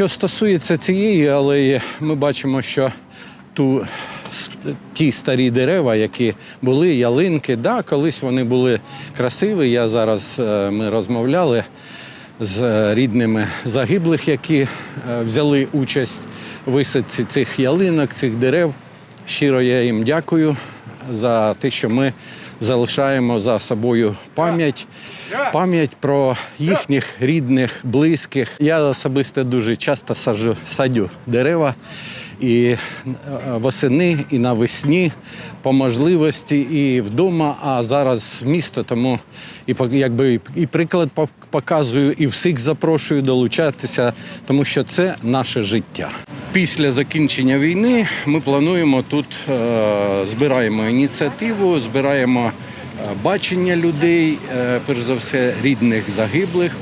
Що стосується цієї алеї, ми бачимо, що ту, ті старі дерева, які були, ялинки, да, колись вони були красиві. Я зараз е, ми розмовляли з е, рідними загиблих, які е, взяли участь у висадці цих ялинок, цих дерев. Щиро я їм дякую за те, що ми залишаємо за собою пам'ять, пам'ять про їхніх рідних, близьких. Я особисто дуже часто саджу, садю дерева і е, восени, і навесні по можливості, і вдома, а зараз місто, тому і якби і приклад пок- показую, і всіх запрошую долучатися, тому що це наше життя. Після закінчення війни ми плануємо тут е, збираємо ініціативу, збираємо е, бачення людей, е, перш за все, рідних загиблих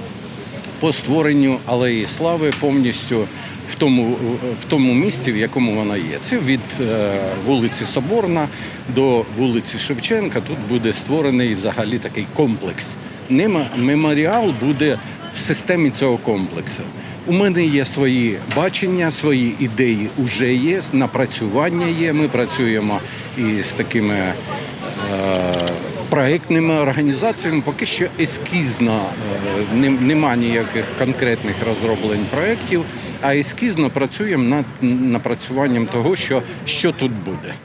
по створенню алеї слави повністю в тому, в тому місці, в якому вона є. Це від вулиці Соборна до вулиці Шевченка. Тут буде створений взагалі такий комплекс. Меморіал буде в системі цього комплексу. У мене є свої бачення, свої ідеї вже є, напрацювання є. Ми працюємо із такими е, проектними організаціями. Поки що ескізно е, нема ніяких конкретних розроблень проєктів, а ескізно працюємо над напрацюванням того, що, що тут буде.